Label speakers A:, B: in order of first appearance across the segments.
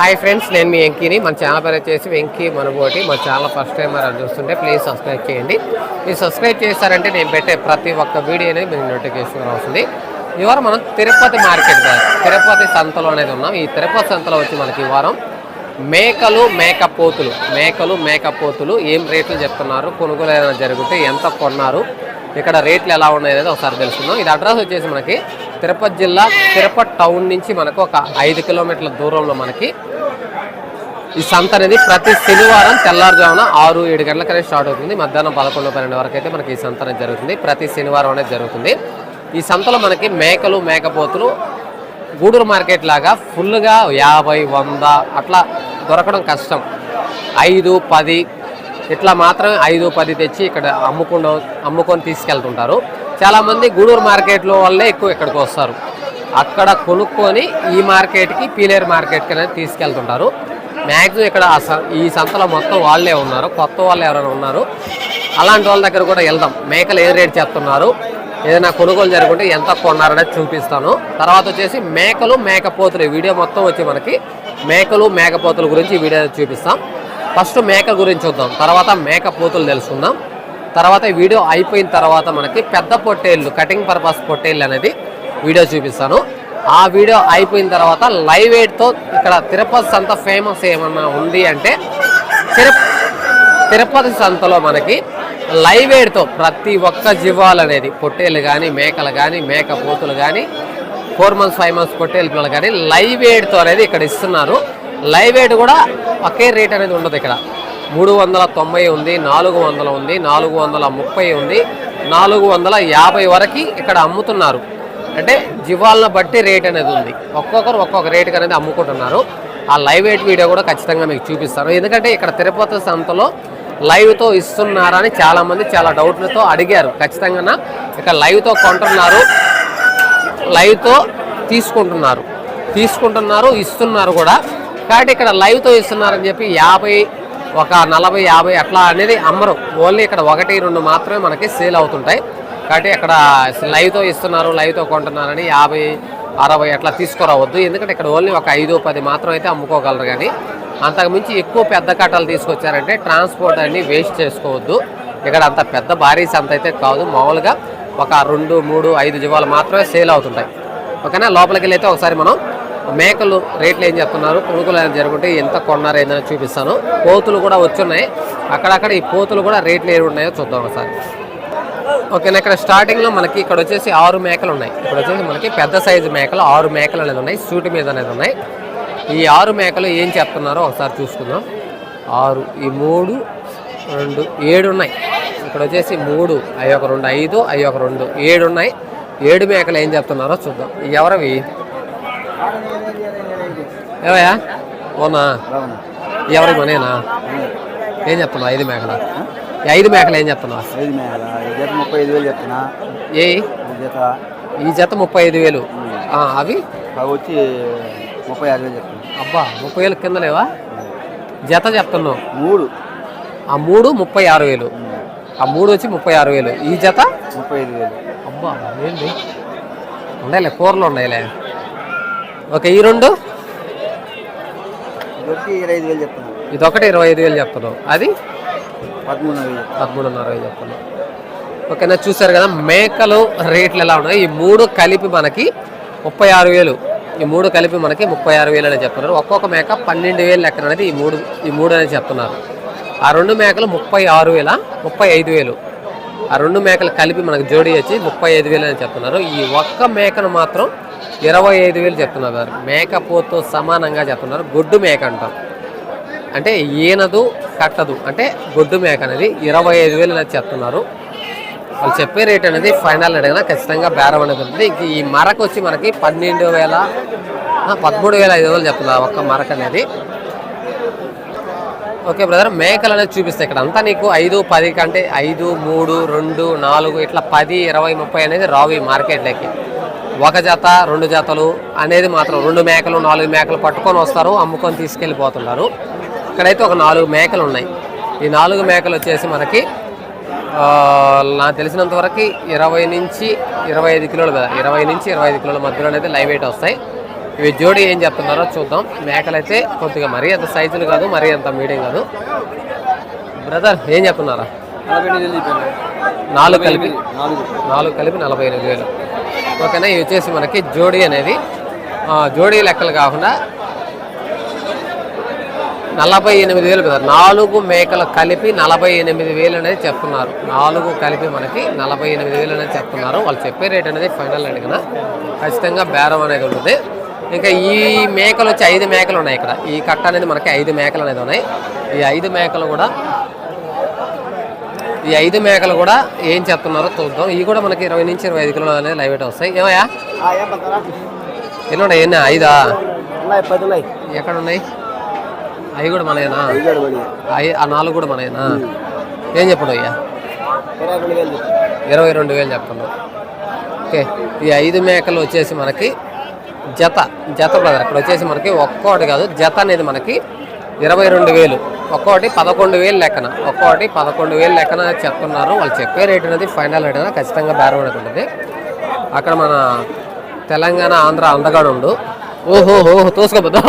A: Hi friends నేను మీ వెంకీని. మన channel పేరు వచ్చేసి వెంకీ మనబోటి. మన ఛానల్ ఫస్ట్ టైం మరి చూస్తుంటే ప్లీజ్ సబ్స్క్రైబ్ చేయండి. మీరు సబ్స్క్రైబ్ చేశారంటే నేను పెట్టే ప్రతి ఒక్క వీడియో అనేది మీకు నోటిఫికేషన్ వస్తుంది. ఈ వారం మనం తిరుపతి మార్కెట్ తిరుపతి సంతలో అనేది ఉన్నాం. ఈ తిరుపతి సంతలో వచ్చి మనకి ఈ వారం మేకలు మేకపోతులు. మేకలు మేకపోతులు ఏం రేట్లు చెప్తున్నారు? కొనుగోలు ఏదైనా జరిగితే ఎంత కొన్నారు? ఇక్కడ రేట్లు ఎలా ఉన్నాయి అనేది ఒకసారి తెలుసుకుందాం. ఇది అడ్రస్ వచ్చేసి మనకి తిరుపతి జిల్లా తిరుపతి టౌన్ నుంచి మనకు ఒక ఐదు కిలోమీటర్ల దూరంలో మనకి ఈ సంత అనేది ప్రతి శనివారం తెల్లారుజామున ఆరు ఏడు గంటలకనే స్టార్ట్ అవుతుంది. మధ్యాహ్నం పదకొండు పన్నెండు వరకు అయితే మనకి ఈ సంత అనేది జరుగుతుంది. ప్రతి శనివారం అనేది జరుగుతుంది. ఈ సంతలో మనకి మేకలు మేకపోతులు గూడూరు మార్కెట్ లాగా ఫుల్గా యాభై వంద అట్లా దొరకడం కష్టం. ఐదు పది ఇట్లా మాత్రం ఐదు పది తెచ్చి ఇక్కడ అమ్ముకుండా అమ్ముకొని తీసుకెళ్తుంటారు. చాలామంది గూడూరు మార్కెట్లో వల్లే ఎక్కువ ఇక్కడికి వస్తారు. అక్కడ కొనుక్కొని ఈ మార్కెట్కి పీలేరు మార్కెట్కి అనేది తీసుకెళ్తుంటారు. మ్యాక్సిమం ఇక్కడ స- ఈ సంతలో మొత్తం వాళ్ళే ఉన్నారు. కొత్త వాళ్ళు ఎవరైనా ఉన్నారు. అలాంటి వాళ్ళ దగ్గర కూడా వెళ్దాం. మేకలు ఏ రేట్ చెప్తున్నారు ఏదైనా కొనుగోలు జరుగుంటే ఎంత కొన్నారనేది చూపిస్తాను. తర్వాత వచ్చేసి మేకలు మేకపోతులు. వీడియో మొత్తం వచ్చి మనకి మేకలు మేకపోతుల గురించి వీడియో చూపిస్తాం. ఫస్ట్ మేక గురించి చూద్దాం. తర్వాత మేకపోతులు తెలుసుకుందాం. తర్వాత ఈ వీడియో అయిపోయిన తర్వాత మనకి పెద్ద పొట్టేళ్ళు కటింగ్ పర్పస్ పొట్టేళ్ళు అనేది వీడియో చూపిస్తాను. ఆ వీడియో అయిపోయిన తర్వాత లైవ్ ఎయిడ్తో ఇక్కడ తిరుపతి సంత ఫేమస్ ఏమన్నా ఉంది అంటే తిరు తిరుపతి సంతలో మనకి లైవ్ ఎయిడ్తో ప్రతి ఒక్క జీవాలు అనేది పొట్టేలు కానీ మేకలు కానీ మేక పోతులు కానీ ఫోర్ మంత్స్ ఫైవ్ మంత్స్ పొట్టేలు పిల్లలు కానీ లైవ్ ఎయిడ్తో అనేది ఇక్కడ ఇస్తున్నారు. లైవ్ ఎయిడ్ కూడా ఒకే రేట్ అనేది ఉండదు ఇక్కడ. మూడు వందల తొంభై ఉంది నాలుగు వందల ఉంది నాలుగు వందల ముప్పై ఉంది నాలుగు వందల యాభై వరకు ఇక్కడ అమ్ముతున్నారు. అంటే జీవాలను బట్టి రేట్ అనేది ఉంది. ఒక్కొక్కరు ఒక్కొక్క రేటుకి అనేది అమ్ముకుంటున్నారు. ఆ లైవ్ ఎయిట్ వీడియో కూడా ఖచ్చితంగా మీకు చూపిస్తాను. ఎందుకంటే ఇక్కడ తిరుపతి సంతలో లైవ్తో ఇస్తున్నారని చాలామంది చాలా డౌట్లతో అడిగారు. ఖచ్చితంగా ఇక్కడ లైవ్తో కొంటున్నారు. లైవ్తో తీసుకుంటున్నారు. తీసుకుంటున్నారు ఇస్తున్నారు కూడా. కాబట్టి ఇక్కడ లైవ్తో ఇస్తున్నారని చెప్పి యాభై ఒక నలభై యాభై అట్లా అనేది అమ్మరు. ఓన్లీ ఇక్కడ ఒకటి రెండు మాత్రమే మనకి సేల్ అవుతుంటాయి. కాబట్టి ఇక్కడ లైవ్తో ఇస్తున్నారు లైవ్తో కొంటున్నారని యాభై అరవై అట్లా తీసుకురావద్దు. ఎందుకంటే ఇక్కడ ఓన్లీ ఒక ఐదు పది మాత్రం అయితే అమ్ముకోగలరు కానీ అంతకు మించి ఎక్కువ పెద్ద కట్టలు తీసుకొచ్చారంటే ట్రాన్స్పోర్ట్ అన్ని వేస్ట్ చేసుకోవద్దు. ఇక్కడ అంత పెద్ద భారీ సంత అయితే కాదు. మామూలుగా ఒక రెండు మూడు ఐదు జీవాలు మాత్రమే సేల్ అవుతుంటాయి. ఓకేనా? లోపలికి వెళ్ళి ఒకసారి మనం మేకలు రేట్లు ఏం చెప్తున్నారు? కొనుగోలు అనేది జరుగుంటే ఎంత కొన్నారు ఏందని చూపిస్తాను. పోతులు కూడా వచ్చున్నాయి. అక్కడక్కడ ఈ పోతులు కూడా రేట్లు ఏమి ఉన్నాయో చూద్దాం ఒకసారి. ఓకేనా ఇక్కడ స్టార్టింగ్లో మనకి ఇక్కడ వచ్చేసి ఆరు మేకలు ఉన్నాయి. ఇక్కడ వచ్చేసి మనకి పెద్ద సైజు మేకలు ఆరు మేకలు అనేది ఉన్నాయి. సూటి మీద అనేది ఉన్నాయి. ఈ ఆరు మేకలు ఏం చెప్తున్నారో ఒకసారి చూసుకుందాం. ఆరు ఈ మూడు రెండు ఏడు ఉన్నాయి. ఇక్కడ వచ్చేసి మూడు అవి ఒక రెండు ఐదు అవి ఒక రెండు ఏడు ఉన్నాయి. ఏడు మేకలు ఏం చెప్తున్నారో చూద్దాం. ఎవరవి? ఏవయ్యా? ఓనా ఎవరి మనేనా ఏం చెప్తున్నావు? ఐదు మేకల? ఐదు మేకలు ఏం చెప్తున్నావు?
B: ఐదు ఈ జత ముప్పై ఐదు వేలు చెప్తున్నా.
A: ఏ?
B: జత?
A: ఈ జత ముప్పై ఐదు వేలు. అవి?
B: అవి వచ్చి ముప్పై ఆరు వేలు చెప్తున్నా.
A: అబ్బా ముప్పై వేలు కింద లేవా? జత చెప్తున్నావు.
B: మూడు.
A: ఆ మూడు ముప్పై ఆరు వేలు. ఆ మూడు వచ్చి ముప్పై ఆరు వేలు. ఈ జత?
B: ముప్పై ఐదు వేలు.
A: అబ్బా ఏంటి ఉన్నాయిలే కూరలు ఉన్నాయిలే ఓకే ఈ రెండు?
B: ఇది వచ్చి ఇరవై ఐదు వేలు చెప్తున్నా.
A: ఇది ఒకటి ఇరవై ఐదు వేలు చెప్తున్నావు అది? పదమూడున్నర వేలు చెప్తున్నావు ఓకేనా చూసారు కదా మేకలు రేట్లు ఎలా ఉన్నాయి? ఈ మూడు కలిపి మనకి ముప్పై ఆరు వేలు. ఈ మూడు కలిపి మనకి ముప్పై ఆరు వేలు అనేది చెప్తున్నారు. ఒక్కొక్క మేక పన్నెండు వేలు లెక్కన అనేది ఈ మూడు ఈ మూడు అనేది చెప్తున్నారు. ఆ రెండు మేకలు ముప్పై ఆరు వేల? ముప్పై ఐదు వేలు. ఆ రెండు మేకలు కలిపి మనకు జోడి వచ్చి ముప్పై ఐదు వేలు అని చెప్తున్నారు. ఈ ఒక్క మేకను మాత్రం ఇరవై ఐదు వేలు చెప్తున్నారు మేకపోతో సమానంగా చెప్తున్నారు. గొడ్డు మేక అంటాం అంటే ఈనదు కట్టదు. అంటే గొడ్డు మేక అనేది ఇరవై ఐదు వేలు అనేది చెప్తున్నారు. వాళ్ళు చెప్పే రేట్ అనేది ఫైనల్ అడిగినా ఖచ్చితంగా బేరం అనేది ఉంటుంది. ఇంక ఈ మరకు వచ్చి మనకి పన్నెండు వేల పదమూడు వేల ఐదు వందలు చెప్తున్నారు ఒక్క మరక అనేది. ఓకే బ్రదర్ మేకలు అనేది చూపిస్తాయి ఇక్కడ. అంతా నీకు ఐదు పది కంటే ఐదు మూడు రెండు నాలుగు ఇట్లా పది ఇరవై ముప్పై అనేది రావు ఈ మార్కెట్లోకి. ఒక జత రెండు జతలు అనేది మాత్రం రెండు మేకలు నాలుగు మేకలు పట్టుకొని వస్తారు అమ్ముకొని తీసుకెళ్ళిపోతున్నారు. ఇక్కడైతే ఒక నాలుగు మేకలు ఉన్నాయి. ఈ నాలుగు మేకలు వచ్చేసి మనకి నాకు తెలిసినంత వరకు ఇరవై నుంచి ఇరవై ఐదు కిలోలు కదా ఇరవై నుంచి ఇరవై ఐదు కిలోల మధ్యలో అనేది లైవ్ వెయిట్ వస్తాయి. ఇవి జోడి ఏం చెప్తున్నారో చూద్దాం. మేకలైతే కొద్దిగా మరీ అంత సైజులు కాదు మరీ అంత మీడియం కాదు. బ్రదర్ ఏం చెప్తున్నారా? నాలుగు కలిపి
B: నాలుగు.
A: నాలుగు కలిపి నలభై ఎనిమిది వేలు. ఓకేనా ఇవి వచ్చేసి మనకి జోడీ అనేది. జోడీ లెక్కలు కాకుండా నలభై ఎనిమిది వేలు కదా నాలుగు మేకలు కలిపి నలభై ఎనిమిది వేలు అనేది చెప్తున్నారు. నాలుగు కలిపి మనకి నలభై ఎనిమిది వేలు అనేది చెప్తున్నారు. వాళ్ళు చెప్పే రేట్ అనేది ఫైనల్ రేట్ కదా. ఖచ్చితంగా బేరం అనేది ఉంటుంది. ఇంకా ఈ మేకలు వచ్చి ఐదు మేకలు ఉన్నాయి ఇక్కడ. ఈ కట్ట అనేది మనకి ఐదు మేకలు అనేది ఉన్నాయి. ఈ ఐదు మేకలు కూడా ఈ ఐదు మేకలు కూడా ఏం చెప్తున్నారో చూద్దాం. ఇవి కూడా మనకి ఇరవై నుంచి ఇరవై ఐదు కిలోలు అనేది లైవ్ వెయిట్ వస్తాయి. ఏమయ్యా? ఎన్ని ఉన్నాయి ఎన్ని? ఐదా? ఎక్కడ ఉన్నాయి. అవి కూడా మనయేనా? అవి ఆ నాలుగు కూడా మనయేనా? ఏం చెప్పడు అయ్యా?
B: ఇరవై రెండు వేలు
A: చెప్తున్నాం. ఓకే ఈ ఐదు మేకలు వచ్చేసి మనకి జత జత బ్రదర్. ఇక్కడ వచ్చేసి మనకి ఒక్కోటి కాదు జత అనేది మనకి ఇరవై రెండు వేలు. ఒక్కోటి పదకొండు వేలు లెక్కన. ఒక్కోటి పదకొండు వేలు లెక్కన చెప్తున్నారు. వాళ్ళు చెప్పే రేట్ అనేది ఫైనల్ రేట్ అనేది ఖచ్చితంగా బేరం ఉంటుంది అక్కడ మన తెలంగాణ ఆంధ్ర అందగాడు ఉండు. ఓహో ఓహో తోసుకోబోద్దు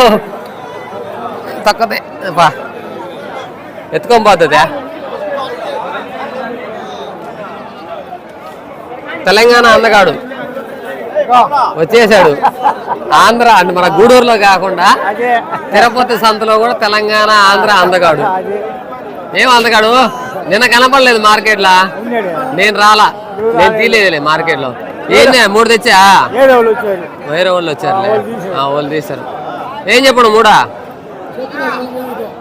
A: తక్కువదే. బా ఎత్తుకొని పోతుందా తెలంగాణ అందగాడు. వచ్చేసాడు. ఆంధ్ర అంటే మన గూడూరులో కాకుండా తిరుపతి సంతలో కూడా తెలంగాణ ఆంధ్ర అందగాడు. ఏం అందగాడు? నిన్న కనపడలేదు మార్కెట్లో. నేను రాలా. నేను తీయలేదులే మార్కెట్లో. ఏంది మూడు తెచ్చా? వేరే వాళ్ళు వచ్చారులే. ఆ, వాళ్ళు తీశారు. ఏం చెప్పడు మూడా?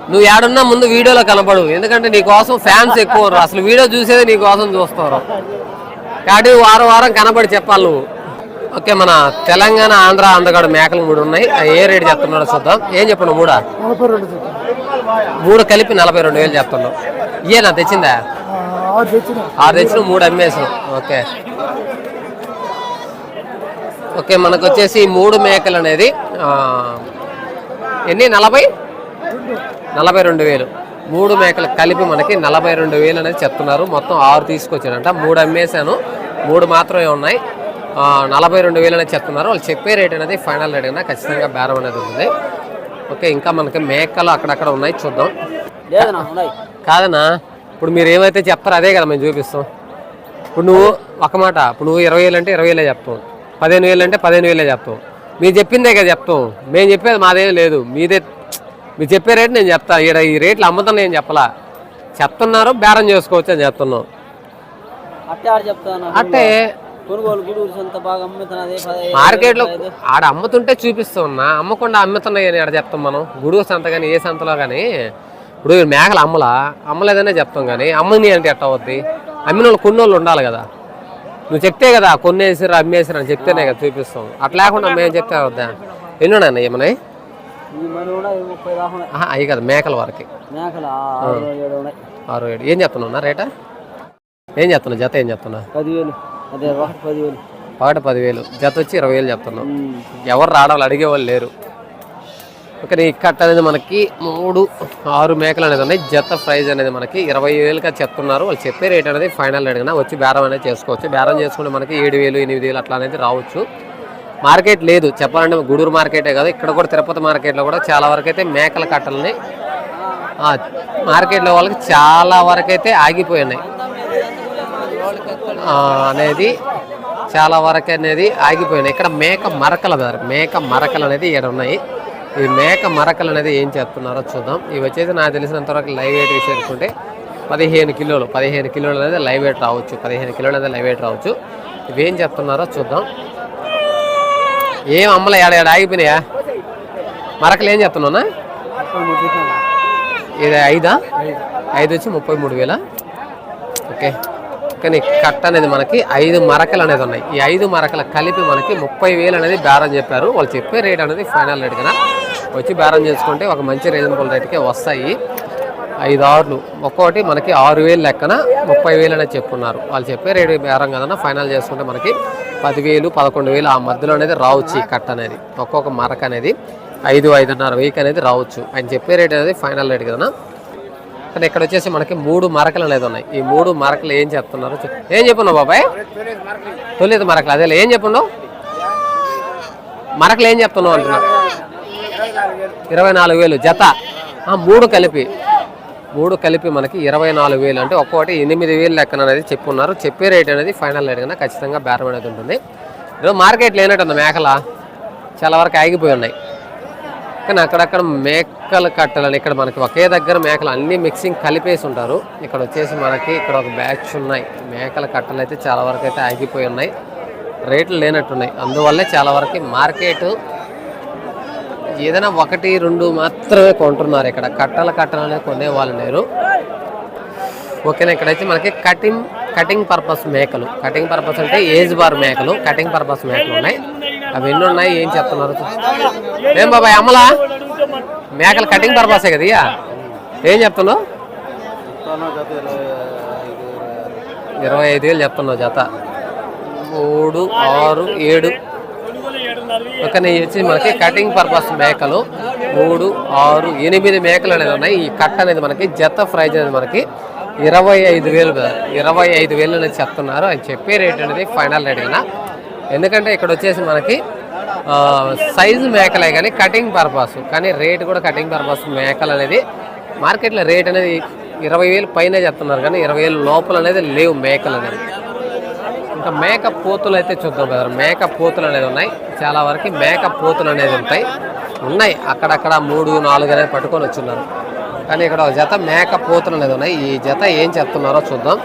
A: నువ్వు ఏడున్నా ముందు వీడియోలో కనపడు. ఎందుకంటే నీ కోసం ఫ్యాన్స్ ఎక్కువ. అసలు వీడియో చూసేది నీ కోసం చూస్తారు కాబట్టి వారం వారం కనపడి చెప్పాలి నువ్వు. ఓకే మన తెలంగాణ ఆంధ్ర అందగాడు మేకలు మూడు ఉన్నాయి. ఏ రేటు చెప్తున్నాడో చూద్దాం. ఏం చెప్పను మూడా? మూడు కలిపి నలభై రెండు వేలు చెప్తున్నావు ఇయేనా తెచ్చిందా? ఆరు తెచ్చిన. మూడు అమ్మేసాం. ఓకే. ఓకే మనకు వచ్చేసి మూడు మేకలు అనేది ఎన్ని? నలభై? నలభై రెండు వేలు. మూడు మేకలు కలిపి మనకి నలభై రెండు వేలు అనేది చెప్తున్నారు. మొత్తం ఆరు తీసుకొచ్చాడంట మూడు అమ్మేశాను. మూడు మాత్రమే ఉన్నాయి. నలభై రెండు వేలు అనేది చెప్తున్నారు. వాళ్ళు చెప్పే రేట్ అనేది ఫైనల్ రేట్ అయినా ఖచ్చితంగా బేరం అనేది ఉంటుంది ఓకే ఇంకా మనకి మేకలు అక్కడక్కడ ఉన్నాయి చూద్దాం. కాదన్నా ఇప్పుడు మీరు ఏమైతే చెప్తారో అదే కదా మేము చూపిస్తాం. ఇప్పుడు నువ్వు ఒక మాట ఇప్పుడు నువ్వు ఇరవై వేలు అంటే ఇరవై వేలే చెప్తాం. పదిహేను వేలు అంటే పదిహేను వేలే చెప్తాం. మీరు చెప్పిందే కదా చెప్తాం. మేము చెప్పేది మాదేం లేదు. మీదే మీరు చెప్పే రేట్ నేను చెప్తా. ఈడ ఈ రేట్లు అమ్ముతాను నేను చెప్పలా? చెప్తున్నారు బేరం చేసుకోవచ్చు అని చెప్తున్నాం.
B: అట్టే చెప్తాను కొనుగోలు గుడూరు సొంత బాగా అమ్ముతున్నది పది-
A: మార్కెట్లో ఆడ అమ్ముతుంటే చూపిస్తూ ఉన్నా. అమ్మకుండా అమ్ముతున్నాయి అని ఆడ చెప్తాం మనం. గుడుగు సంత కానీ ఏ సంతలో కానీ ఇప్పుడు మేకలు అమ్మలా? అమ్మలేదనే చెప్తాం కానీ అమ్మని అంటే ఎట్ట అవుద్ది? అమ్మిన వాళ్ళు కొన్ని వాళ్ళు ఉండాలి కదా. నువ్వు చెప్తే కదా కొన్నేసారు అమ్మేసారు అని చెప్తేనే కదా చూపిస్తాం. అట్లా లేకుండా మేము చెప్తే అవుద్దా? ఎన్ని ఉన్నాయి. ఏమన్నాయి అవి కదా మేకల వరకు.
B: ఆరు ఏడు
A: ఏం చెప్తున్నా రేటా? ఏం చెప్తున్నా జత ఏం చెప్తున్నా
B: పదివేలు. అదే ఒకటి పదివేలు.
A: ఒకటి పదివేలు. జత వచ్చి ఇరవై వేలు చెప్తున్నాం. ఎవరు రావడం అడిగే వాళ్ళు లేరు. ఓకే ఈ కట్ అనేది మనకి మూడు ఆరు మేకలు అనేది ఉన్నాయి. జత ప్రైజ్ అనేది మనకి ఇరవై వేలుగా చెప్తున్నారు. వాళ్ళు చెప్పే రేట్ అనేది ఫైనల్ కన్నా వచ్చి బేరం అనేది చేసుకోవచ్చు. బేరం చేసుకుంటే మనకి ఏడు వేలు ఎనిమిది వేలు అట్లా అనేది రావచ్చు. మార్కెట్ లేదు. చెప్పాలంటే గూడూరు మార్కెటే కాదు. ఇక్కడ కూడా తిరుపతి మార్కెట్లో కూడా చాలా వరకు అయితే మేకల కట్టలని మార్కెట్లో వాళ్ళకి చాలా వరకు అయితే ఆగిపోయి ఉన్నాయి ఆ, అనేది చాలా వరకు అనేది ఆగిపోయినాయి. ఇక్కడ మేక మరకలు మేక మరకలు అనేది ఇక్కడ ఉన్నాయి. ఈ మేక మరకలు అనేది ఏం చేస్తున్నారో చూద్దాం. ఇవి వచ్చేసి నాకు తెలిసినంత వరకు లైవ్ వెయిట్ విషయానికి పదిహేను కిలోలు పదిహేను కిలోలు అనేది లైవ్ వెయిట్ రావచ్చు. పదిహేను కిలోలు అనేది లైవ్ వెయిట్ రావచ్చు. ఇవి ఏం చెప్తున్నారో చూద్దాం. ఏం అమ్మలే ఏడ ఏడ ఆగిపోయినాయా? మరకలు ఏం చెప్తున్నావునా ఇది ఐదా? ఐదు వచ్చి ముప్పై మూడు వేల? ఓకే. కానీ కట్ట అనేది మనకి ఐదు మరకలు అనేది ఉన్నాయి. ఈ ఐదు మరకలు కలిపి మనకి ముప్పై వేలు అనేది బేరం చెప్పారు. వాళ్ళు చెప్పే రేట్ అనేది ఫైనల్ రేట్ కదా. వచ్చి బేరం చేసుకుంటే ఒక మంచి రీజనబుల్ రేట్కే వస్తాయి. ఐదు ఆరులు. ఒక్కోటి మనకి ఆరు వేలు లెక్కన ముప్పై వేలు అనేది చెప్పున్నారు. వాళ్ళు చెప్పే రేటు బేరం కదన్నా ఫైనల్ చేసుకుంటే మనకి పదివేలు పదకొండు వేలు ఆ మధ్యలో అనేది రావచ్చు ఈ కట్ట అనేది. ఒక్కొక్క మరక అనేది ఐదు ఐదున్నర వెయ్యి అనేది రావచ్చు. ఆయన చెప్పే రేట్ అనేది ఫైనల్ రేట్ కదన్నా కానీ ఇక్కడ వచ్చేసి మనకి మూడు మరకలు అనేది ఉన్నాయి. ఈ మూడు మరకలు ఏం చెప్తున్నారు ఏం చెప్పున్నావు బాబాయ్? తొలిది మరకలు అదే ఏం చెప్పున్నావు? మరకలు ఏం చెప్తున్నావు అంటున్నా ఇరవై నాలుగు వేలు జత. మూడు కలిపి. మూడు కలిపి మనకి ఇరవై నాలుగు వేలు. అంటే ఒక్కొక్కటి ఎనిమిది వేలు లెక్కన అనేది చెప్పున్నారు. చెప్పే రేట్ అనేది ఫైనల్ రేట్ కన్నా ఖచ్చితంగా బేరం అనేది ఉంటుంది. ఈరోజు మార్కెట్ లేనట్టుంది మేకల. చాలా వరకు ఆగిపోయి ఉన్నాయి. కానీ అక్కడక్కడ మేకలు కట్టాలని ఇక్కడ మనకి ఒకే దగ్గర మేకలు అన్ని మిక్సింగ్ కలిపేసి ఉంటారు. ఇక్కడ వచ్చేసి మనకి ఇక్కడ ఒక బ్యాచ్ ఉన్నాయి. మేకల కట్టలు అయితే చాలా వరకు అయితే ఆగిపోయి ఉన్నాయి. రేట్లు లేనట్టున్నాయి. అందువల్లే చాలా వరకు మార్కెట్ ఏదైనా ఒకటి రెండు మాత్రమే కొంటున్నారు. ఇక్కడ కట్టల కట్టలు అనేది కొనే వాళ్ళు లేరు. ఓకేనా? ఇక్కడైతే మనకి కటింగ్ కటింగ్ పర్పస్ మేకలు. కటింగ్ పర్పస్ అంటే ఏజ్ బార్ మేకలు. కటింగ్ పర్పస్ మేకలు ఉన్నాయి. అవి ఎన్ని ఉన్నాయి? ఏం చెప్తున్నారు? ఏం బాబాయ్ అమ్మలా? మేకలు కటింగ్ పర్పసే కదా ఇయ్య? ఏం చెప్తున్నావు? ఇరవై ఐదు వేలు చెప్తున్నావు జత. మూడు ఆరు ఏడు. ఓకే వచ్చి మనకి కటింగ్ పర్పస్ మేకలు. మూడు ఆరు ఎనిమిది మేకలు అనేది ఉన్నాయి. ఈ కట్ట అనేది మనకి జత ప్రైజ్ అనేది మనకి ఇరవై ఐదు వేలు ఇరవై ఐదు వేలు అనేది చెప్తున్నారు. అని చెప్పే రేట్ అనేది ఫైనల్ రేట్ కన్నా ఎందుకంటే ఇక్కడ వచ్చేసి మనకి సైజు మేకలే కానీ కటింగ్ పర్పస్ కానీ రేట్ కూడా కటింగ్ పర్పస్ మేకలు అనేది మార్కెట్లో రేట్ అనేది ఇరవై వేలు పైన చెప్తున్నారు కానీ ఇరవై వేలు లోపల అనేది లేవు మేకలు అనేది. ఇంకా మేక పోతులు అయితే చూద్దాం కదా మేక పోతులు అనేది ఉన్నాయి. చాలా వరకు మేక పోతులు అనేది ఉంటాయి. ఉన్నాయి. అక్కడక్కడ మూడు నాలుగు అనేది పట్టుకొని వచ్చిన్నారు. కానీ ఇక్కడ జత మేక పోతులు అనేది ఉన్నాయి. ఈ జత ఏం చెప్తున్నారో చూద్దాం.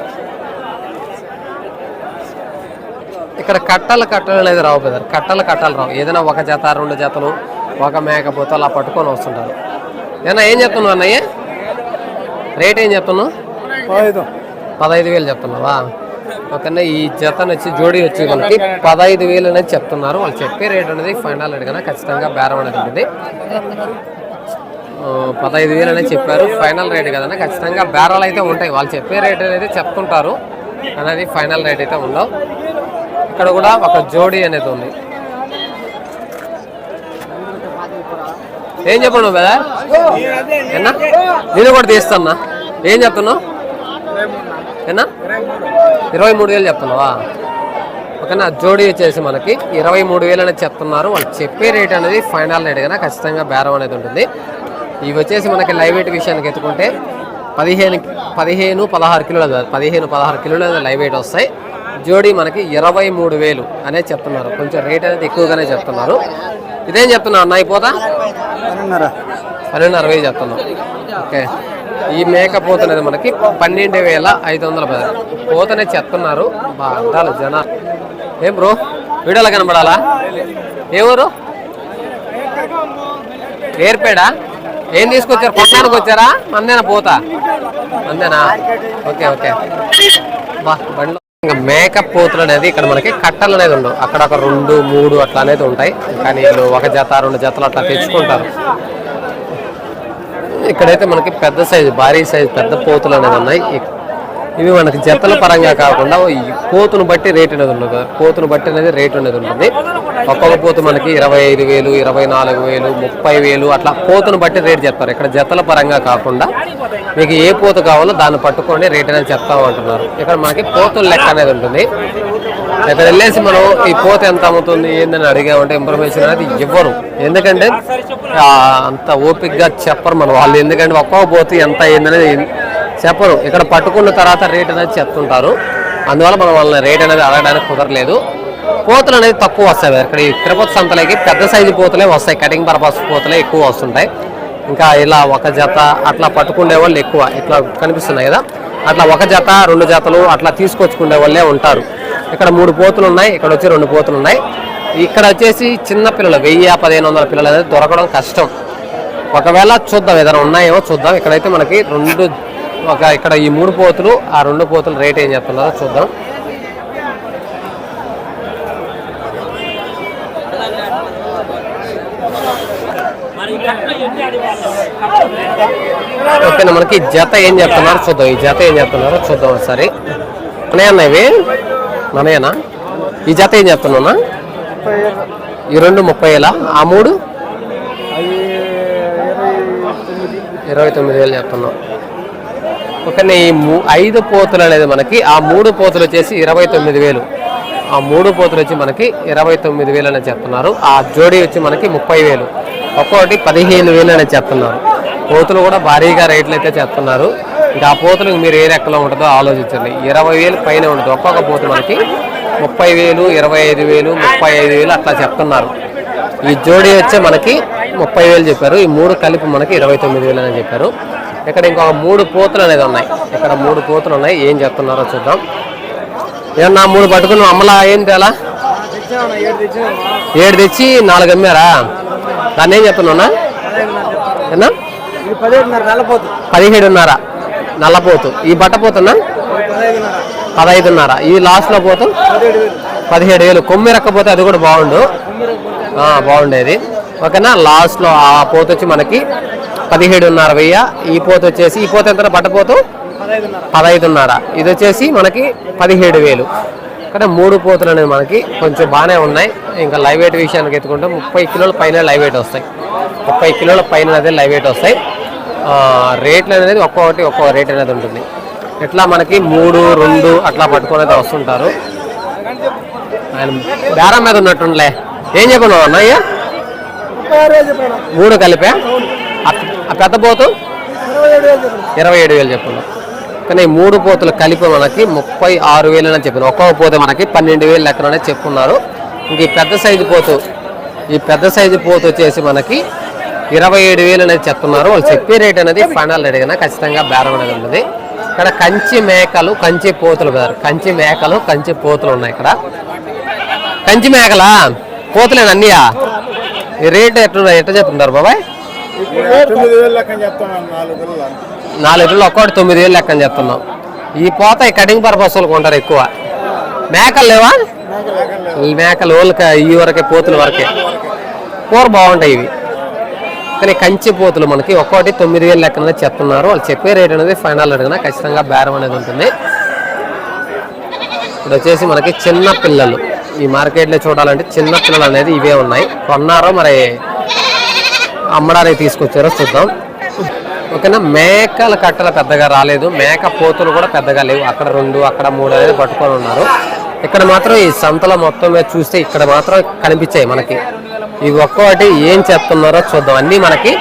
A: ఇక్కడ కట్టలు కట్టలు అనేది రావు బ్రదర్. కట్టలు కట్టలు రావు. ఏదైనా ఒక జత రెండు జతలు ఒక మేక పోతు అలా పట్టుకొని వస్తుంటారు. ఏనా ఏం చెప్తున్నావు అన్నయ్య? రేట్ ఏం చెప్తున్నావు? పదహైదు. వేలు చెప్తున్నావా? ఓకేనా ఈ జతను వచ్చి జోడీ వచ్చి మనకి పదహైదు వేలు అనేది చెప్తున్నారు. వాళ్ళు చెప్పే రేట్ అనేది ఫైనల్ రేట్ కన్నా ఖచ్చితంగా బేరం అనేది ఉంటుంది పదహైదు వేలు అనేది చెప్పారు. ఫైనల్ రేట్ కదన్నా ఖచ్చితంగా బేరాలు అయితే ఉంటాయి. వాళ్ళు చెప్పే రేట్ అనేది చెప్తుంటారు. అనేది ఫైనల్ రేట్ అయితే ఉండవు. ఇక్కడ కూడా ఒక జోడీ అనేది ఉంది. ఏం చెప్పను కదా ఎన్నా నేను కూడా తీస్తున్నా. ఏం చెప్తున్నావు? ఎన్నా ఇరవై మూడు వేలు చెప్తున్నావా? ఓకేనా? జోడీ వచ్చేసి మనకి ఇరవై మూడు వేలు అనేది చెప్తున్నారు. వాళ్ళు చెప్పే రేట్ అనేది ఫైనల్ రేట్ కన్నా ఖచ్చితంగా బేరం అనేది ఉంటుంది. ఇవి వచ్చేసి మనకి లైవ్ వెయిట్ విషయానికి ఎత్తుకుంటే పదిహేను పదిహేను పదహారు కిలోలు పదిహేను పదహారు కిలోలు లైవ్ వెయిట్ వస్తాయి. జోడీ మనకి ఇరవై మూడు వేలు అనేది చెప్తున్నారు. కొంచెం రేట్ అనేది ఎక్కువగానే చెప్తున్నారు. ఇదేం చెప్తున్నా అన్న అయిపోతా పన్నెండున్నర. వేలు చెప్తున్నాం. ఓకే. ఈ మేక పోత అనేది మనకి పన్నెండు వేల ఐదు వందల పది. పోతనే చెప్తున్నారు. బా అద్దాలు జన ఏం బ్రో? వీడియోలో కనబడాలా? ఏ ఊరు? ఏర్పేడా? ఏం తీసుకొచ్చారు? కొట్టడానికి వచ్చారా? మందేనా పోత? మందేనా? Okay okay. బా బండిలో. ఇంకా మేకప్ పోతులు అనేది ఇక్కడ మనకి కట్టలు అనేది ఉండవు. అక్కడ ఒక రెండు మూడు అట్లా అనేది ఉంటాయి. కానీ వీళ్ళు ఒక జత రెండు జతలు అట్లా తెచ్చుకుంటారు. ఇక్కడైతే మనకి పెద్ద సైజు భారీ సైజు పెద్ద పోతులు అనేది ఉన్నాయి. ఇవి మనకి జతల పరంగా కాకుండా ఈ పోతును బట్టి రేట్ అనేది ఉండదు పోతును బట్టి అనేది రేట్ అనేది ఉంటుంది ఒక్కొక్క పోతు మనకి ఇరవై ఐదు వేలు ఇరవై నాలుగు వేలు ముప్పై వేలు అట్లా పోతును బట్టి రేట్ చెప్తారు. ఇక్కడ జతల పరంగా కాకుండా మీకు ఏ పోతు కావాలో దాన్ని పట్టుకొని రేట్ అనేది చెప్తా ఉంటున్నారు. ఇక్కడ మనకి పోతుల లెక్క అనేది ఉంటుంది. ఇక్కడ వెళ్ళేసి మనం ఈ పోత ఎంత అమ్ముతుంది ఏందని అడిగామంటే ఇన్ఫర్మేషన్ అనేది ఇవ్వరు. ఎందుకంటే అంత ఓపిక్గా చెప్పరు మనం. వాళ్ళు ఎందుకంటే ఒక్కొక్క పోతు ఎంత అయిందనేది చెప్పరు. ఇక్కడ పట్టుకున్న తర్వాత రేట్ అనేది చెప్తుంటారు. అందువల్ల మనం వాళ్ళని రేట్ అనేది అడగడానికి కుదరలేదు. పోతులు అనేది తక్కువ వస్తాయి. ఇక్కడ ఈ తిరుపతి సంతలకి పెద్ద సైజు పోతులే వస్తాయి. కటింగ్ పర్పస్ పోతులే ఎక్కువ వస్తుంటాయి. ఇంకా ఇలా ఒక జత అట్లా పట్టుకునే వాళ్ళు ఎక్కువ. ఇట్లా కనిపిస్తున్నాయి కదా. అట్లా ఒక జత రెండు జతలు అట్లా తీసుకొచ్చుకునే వాళ్ళే ఉంటారు. ఇక్కడ మూడు పోతులు ఉన్నాయి. ఇక్కడ వచ్చి రెండు పోతులు ఉన్నాయి. ఇక్కడ వచ్చేసి చిన్న పిల్లలు వెయ్యి పదిహేను వందల పిల్లలు అనేది దొరకడం కష్టం. ఒకవేళ చూద్దాం. ఏదైనా ఉన్నాయేమో చూద్దాం. ఇక్కడైతే మనకి రెండు ఒక ఇక్కడ ఈ మూడు పోతులు ఆ రెండు పోతులు రేట్ ఏం చెప్తున్నారో చూద్దాం. ఓకేనా మనకి ఈ జత ఏం చెప్తున్నారు చూద్దాం. ఈ జత ఏం చెప్తున్నారో చూద్దాం ఒకసారి. మనయా అన్న ఇవి? మనయేనా? ఈ జత ఏం చెప్తున్నా ఈ రెండు ముప్పై వేల ఆ మూడు? ఇరవై తొమ్మిది. వేలు చెప్తున్నాం ఓకే ఈ మూ- ఐదు పోతులు అనేది మనకి ఆ మూడు పోతులు వచ్చేసి ఇరవై తొమ్మిది వేలు. ఆ మూడు పోతులు వచ్చి మనకి ఇరవై తొమ్మిది వేలు అని చెప్తున్నారు. ఆ జోడీ వచ్చి మనకి ముప్పై వేలు. ఒక్కొక్కటి పదిహేను వేలు అని చెప్తున్నారు. పోతులు కూడా భారీగా రేట్లు అయితే చెప్తున్నారు. ఇంకా ఆ పోతులకు మీరు ఏ రెక్కలో ఉంటుందో ఆలోచించండి. ఇరవై వేలు పైన ఉంటుంది. ఒక్కొక్క పోతు మనకి ముప్పై వేలు ఇరవై ఐదు వేలు ముప్పై ఐదు వేలు అట్లా చెప్తున్నారు. ఈ జోడీ వచ్చి మనకి ముప్పై వేలు చెప్పారు. ఈ మూడు కలిపి మనకి ఇరవై తొమ్మిది వేలు అని చెప్పారు. ఇక్కడ ఇంకొక మూడు పోతులు అనేది ఉన్నాయి. ఇక్కడ మూడు పోతులు ఉన్నాయి. ఏం చెప్తున్నారో చూద్దాం. ఏమన్నా మూడు పట్టుకుని అమ్మలా ఏం తేలా ఏడు తెచ్చి నాలుగు అమ్మారా? దాన్ని ఏం చెప్తున్నా ఏనా
B: పదిహేడున్నర
A: నల్లపోతు ఈ బట్ట పోతున్నా పదహైదున్నర. ఈ లాస్ట్లో పోతు? పదిహేడు వేలు. కొమ్మి రక్కపోతే అది కూడా బాగుండు. బాగుండేది. ఓకేనా? లాస్ట్లో ఆ పోతొచ్చి మనకి పదిహేడున్నర వెయ్యి ఈ పోత వచ్చేసి ఈ పోత ఎంత బట్ట పోతు? పదహైదున్నర. ఇది వచ్చేసి మనకి పదిహేడు వేలు ఇక్కడ మూడు పోతులు అనేవి మనకి కొంచెం బాగానే ఉన్నాయి. ఇంకా లైవ్ వెయిట్ విషయానికి ఎత్తుకుంటే ముప్పై కిలోల పైన లైవ్ వెయిట్ వస్తాయి. ముప్పై కిలోల పైన అనేది లైవ్ వెయిట్ వస్తాయి. రేట్లు అనేది ఒక్కొక్కటి ఒక్కో రేట్ అనేది ఉంటుంది. ఇట్లా మనకి మూడు రెండు అట్లా పట్టుకొని అయితే వస్తుంటారు. ఆయన బేరం మీద ఉన్నట్టుండలే ఏం చెప్పను అన్నయ్య? మూడు కలిపే? ఆ- పెద్ద పోతు? ఇరవై ఏడు వేలు చెప్పండి కానీ మూడు పోతులు కలిపి మనకి ముప్పై ఆరు వేలు అని చెప్పారు ఒక్కొక్క పోతే మనకి పన్నెండు వేలు లెక్కన చెప్పున్నారు. ఇంక ఈ పెద్ద సైజు పోతు ఈ పెద్ద సైజు పోతు వచ్చేసి మనకి ఇరవై ఏడు వేలు అనేది చెప్తున్నారు. వాళ్ళు చెప్పే రేట్ అనేది ఫైనల్ రేట్ కన్నా ఖచ్చితంగా బేరం అనేది ఉంటుంది ఇక్కడ కంచి మేకలు కంచి పోతులు గారు కంచి మేకలు కంచి పోతులు ఉన్నాయి ఇక్కడ. కంచి మేకలా? పోతులేను అన్నయ్యా? ఈ రేట్ ఎట్లా ఎట్లా చెప్తున్నారు బాబాయ్?
C: తొమ్మిది వేలు లెక్కన చెప్తున్నాను నాలుగు పిల్లలు
A: నాలుగు ఇళ్ళు ఒక్కటి తొమ్మిది వేలు లెక్కని చెప్తున్నాం. ఈ పోత ఈ కటింగ్ పర్పస్ కొంటారు ఎక్కువ. మేకలు లేవా? ఈ మేకలు వాళ్ళకి ఈ వరకే పోతుల వరకే. కూర బాగుంటాయి ఇవి. కానీ కంచి పోతులు మనకి ఒక్కొక్కటి తొమ్మిది వేలు లెక్కన చెప్తున్నారు. వాళ్ళు చెప్పే రేట్ అనేది ఫైనల్ అడిగినా ఖచ్చితంగా బేరం అనేది ఉంటుంది. ఇప్పుడు వచ్చేసి మనకి చిన్న పిల్లలు. ఈ మార్కెట్లో చూడాలంటే చిన్న పిల్లలు అనేది ఇవే ఉన్నాయి. కొన్నారో మరి అమ్మడానికి తీసుకొచ్చారో చూద్దాం. ఓకేనా? మేకల కట్టలు పెద్దగా రాలేదు. మేక పోతులు కూడా పెద్దగా లేవు. అక్కడ రెండు అక్కడ మూడు అనేది పట్టుకొని ఉన్నారు. ఇక్కడ మాత్రం ఈ సంతలో మొత్తం మీద చూస్తే ఇక్కడ మాత్రం కనిపించాయి మనకి. ఇవి ఒక్కొక్కటి ఏం చెప్తున్నారో చూద్దాం. అన్నీ మనకి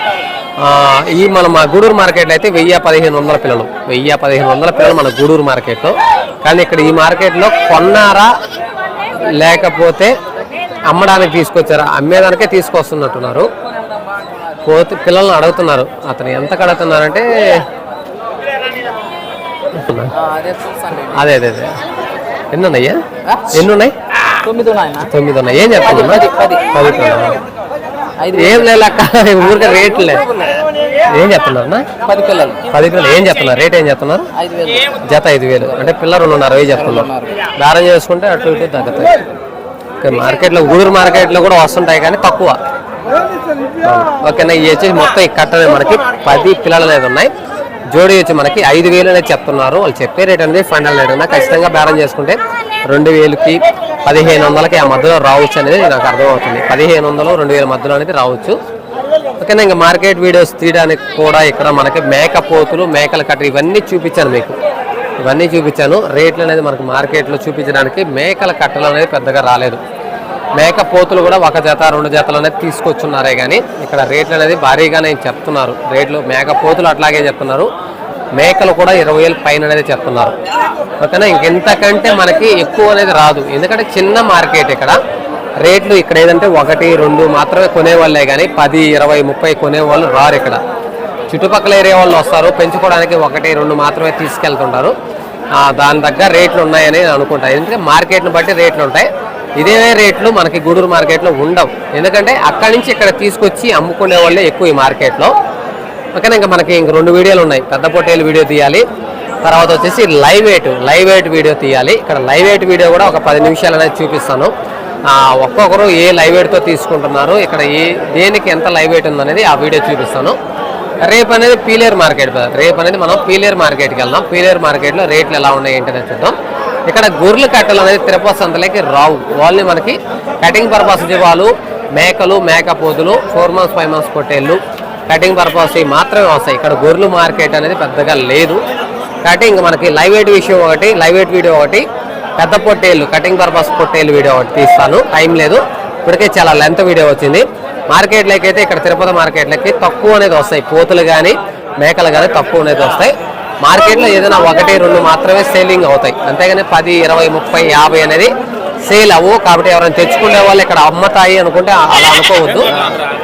A: ఈ మన మా గూడూరు మార్కెట్లో అయితే వెయ్యి పదిహేను వందల పిల్లలు. వెయ్యి పదిహేను వందల పిల్లలు మన గూడూరు మార్కెట్లో. కానీ ఇక్కడ ఈ మార్కెట్లో కొన్నారా లేకపోతే అమ్మడానికి తీసుకొచ్చారా? అమ్మేదానికే తీసుకొస్తున్నట్టున్నారు. పోతు పిల్లల్ని అడుగుతున్నారు. అతను ఎంత కడుగుతున్నారంటే అదే అదే అదే ఎన్ని ఉన్నాయ్యా ఎన్ని ఉన్నాయి
B: తొమ్మిది ఉన్నాయి
A: తొమ్మిది ఉన్నాయి ఏం చెప్తున్నా
B: పది,
A: ఏం లేక ఊరికే రేట్లే. ఏం చెప్తున్నారు
B: పది పిల్లలు.
A: పది పిల్లలు. ఏం చెప్తున్నారు? రేట్ ఏం చెప్తున్నారు? జత ఐదు వేలు. అంటే పిల్లలు రెండున్నర వెయ్యి చెప్తున్నారు. బేరం చేసుకుంటే అటు ఇటు తగ్గుతాయి. మార్కెట్లో గూడూరు మార్కెట్లో కూడా వస్తుంటాయి కానీ తక్కువ. ఓకేనా ఇవి వచ్చేసి మొత్తం ఈ కట్టనే మనకి పది పిల్లలు అనేది ఉన్నాయి. జోడీ వచ్చి మనకి ఐదు వేలు అనేది చెప్తున్నారు. వాళ్ళు చెప్పే రేట్ అనేది ఫైనల్ రేట్ ఉన్నా ఖచ్చితంగా బేరం చేసుకుంటే రెండు వేలుకి పదిహేను వందలకి ఆ మధ్యలో రావచ్చు అనేది నాకు అర్థమవుతుంది. పదిహేను వందలు రెండు వేల మధ్యలో అనేది రావచ్చు. ఓకేనా ఇంకా మార్కెట్ వీడియోస్ తీయడానికి కూడా ఇక్కడ మనకి మేక పోతులు మేకల కట్ట ఇవన్నీ చూపించాను మీకు. ఇవన్నీ చూపించాను. రేట్లు అనేది మనకి మార్కెట్లో చూపించడానికి మేకల కట్టలు అనేది పెద్దగా రాలేదు. మేకపోతులు కూడా ఒక జత రెండు జతలు అనేది తీసుకొచ్చున్నారే కానీ ఇక్కడ రేట్లు అనేది భారీగానే చెప్తున్నారు. రేట్లు మేకపోతులు అట్లాగే చెప్తున్నారు. మేకలు కూడా ఇరవై వేలు పైన అనేది చెప్తున్నారు. ఓకేనా? ఇంకెంతకంటే మనకి ఎక్కువ అనేది రాదు. ఎందుకంటే చిన్న మార్కెట్ ఇక్కడ. రేట్లు ఇక్కడ ఏదంటే ఒకటి రెండు మాత్రమే కొనేవాళ్ళే కానీ పది ఇరవై ముప్పై కొనేవాళ్ళు రారు ఇక్కడ. చుట్టుపక్కల ఏరియా వాళ్ళు వస్తారు. పెంచుకోవడానికి ఒకటి రెండు మాత్రమే తీసుకెళ్తుంటారు. దాని దగ్గర రేట్లు ఉన్నాయని నేను అనుకుంటాను ఎందుకంటే మార్కెట్ని బట్టి రేట్లు ఉంటాయి. ఇదే రేట్లు మనకి గూడూరు మార్కెట్లో ఉండవు. ఎందుకంటే అక్కడి నుంచి ఇక్కడ తీసుకొచ్చి అమ్ముకునే వాళ్ళే ఎక్కువ ఈ మార్కెట్లో. ఓకేనా ఇంకా మనకి ఇంక రెండు వీడియోలు ఉన్నాయి. పెద్ద పొట్టేలు వీడియో తీయాలి. తర్వాత వచ్చేసి live weight live weight video తీయాలి. ఇక్కడ లైవ్ వెయిట్ వీడియో కూడా ఒక పది నిమిషాలు అనేది చూపిస్తాను. ఒక్కొక్కరు ఏ లైవ్ వెయిట్తో తీసుకుంటున్నారు ఇక్కడ ఏ దేనికి ఎంత లైవ్ వెయిట్ ఉందనేది ఆ వీడియో చూపిస్తాను. రేపు అనేది పీలేరు మార్కెట్ రేపు అనేది మనం పీలేరు మార్కెట్కి వెళ్దాం. పీలేరు మార్కెట్లో రేట్లు ఎలా ఉన్నాయి ఏంటనేది చూద్దాం. ఇక్కడ గొర్రెలు కట్టలు అనేది తిరుపతి సంతలోకి రావు. వాళ్ళని మనకి కటింగ్ పర్పస్ జీవాలు మేకలు మేకపోతులు ఫోర్ మంత్స్ ఫైవ్ మంత్స్ పొట్టేళ్ళు కటింగ్ పర్పస్ మాత్రమే వస్తాయి. ఇక్కడ గొర్రెలు మార్కెట్ అనేది పెద్దగా లేదు. కటింగ్ మనకి లైవ్ ఎయిట్ విషయం ఒకటి లైవ్ ఎయిట్ వీడియో ఒకటి పెద్ద పొట్టేళ్ళు కటింగ్ పర్పస్ పొట్టేళ్ళు వీడియో ఒకటి తీస్తాను. టైం లేదు. ఇప్పటికే చాలా లెంత్ వీడియో వచ్చింది. మార్కెట్లోకి అయితే ఇక్కడ తిరుపతి మార్కెట్లకి తక్కువ అనేది వస్తాయి. పోతులు కానీ మేకలు కానీ తక్కువ అనేది వస్తాయి. మార్కెట్లో ఏదైనా ఒకటి రెండు మాత్రమే సేలింగ్ అవుతాయి. అంతేగాని పది ఇరవై ముప్పై యాభై అనేది సేల్ అవ్వు కాబట్టి ఎవరైనా తెచ్చుకునే వాళ్ళు ఇక్కడ అమ్మతాయి అనుకుంటే అలా అనుకోవద్దు.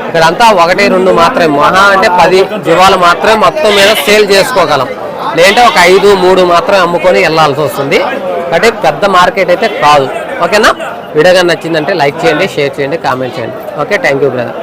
A: ఇక్కడ అంతా ఒకటి రెండు మాత్రమే. మహా అంటే పది జీవాలు మాత్రమే మొత్తం మీద సేల్ చేసుకోగలం. లేదంటే ఒక ఐదు మూడు మాత్రమే అమ్ముకొని వెళ్ళాల్సి వస్తుంది. కాబట్టి పెద్ద మార్కెట్ అయితే కాదు. ఓకేనా? వీడియో నచ్చిందంటే లైక్ చేయండి షేర్ చేయండి కామెంట్ చేయండి. Okay thank you brother.